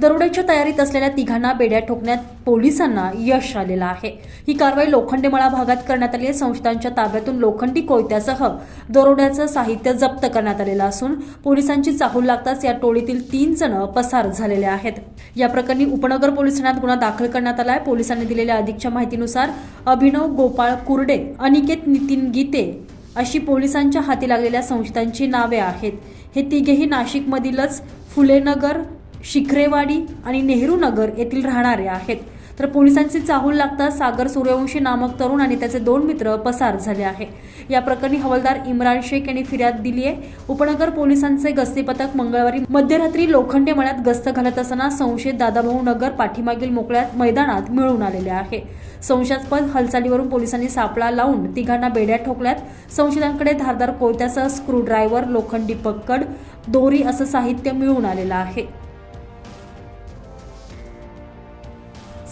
दरोड्याच्या तयारीत असलेल्या तिघांना बेड्या ठोकण्यात पोलिसांना यश आलेलं आहे. ही कारवाई लोखंडेमळा भागात करण्यात आली आहे. संशयितांच्या ताब्यातून लोखंडी कोयत्यासह दरोड्याचं साहित्य जप्त करण्यात आलेलं असून पोलिसांची चाहूल लागताच या टोळीतील तीन जण पसार झालेले आहेत. या प्रकरणी उपनगर पोलीस ठाण्यात गुन्हा दाखल करण्यात आला आहे. पोलिसांनी दिलेल्या अधिकच्या माहितीनुसार अभिनव गोपाळ कुर्डे अनिकेत नितीन गीते अशी पोलिसांच्या हाती लागलेल्या संस्थांची नावे आहेत. हे तिघेही नाशिकमधीलच फुलेनगर शिखरेवाडी आणि नेहरू नगर येथील राहणारे आहेत. तर पोलिसांची चाहूल लागताच सागर सूर्यवंशी नामक तरुण आणि त्याचे दोन मित्र पसार झाले आहे या प्रकरणी हवालदार इम्रान शेख यांनी फिर्याद दिली आहे. उपनगर पोलिसांचे गस्ती पथक मंगळवारी मध्यरात्री लोखंडे मळ्यात गस्त घालत असताना संशयित दादाभाऊ नगर पाठीमागील मोकळ्यात मैदानात मिळून आलेले आहे. संशयास्पद हालचालीवरून पोलिसांनी सापळा लावून तिघांना बेड्या ठोकल्यात. संशयितांकडे धारदार कोयत्यासह स्क्रूड्रायव्हर लोखंडी पक्कड दोरी असं साहित्य मिळून आलेलं आहे.